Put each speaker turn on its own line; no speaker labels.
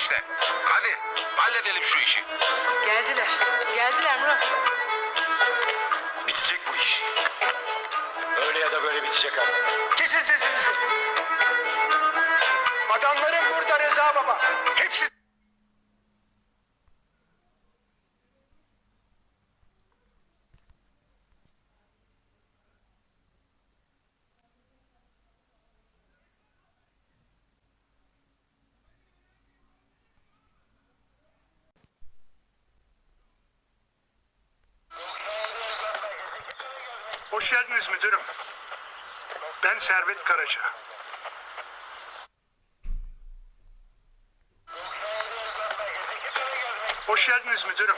işte. Hadi halledelim şu işi.
Geldiler. Geldiler Murat.
Bitecek bu iş.
Öyle ya da böyle bitecek artık.
Kesin sesinizi. Adamlarım burada Rıza Baba. Hepsi Hoş geldiniz müdürüm. Ben Servet Karaca. Hoş geldiniz müdürüm.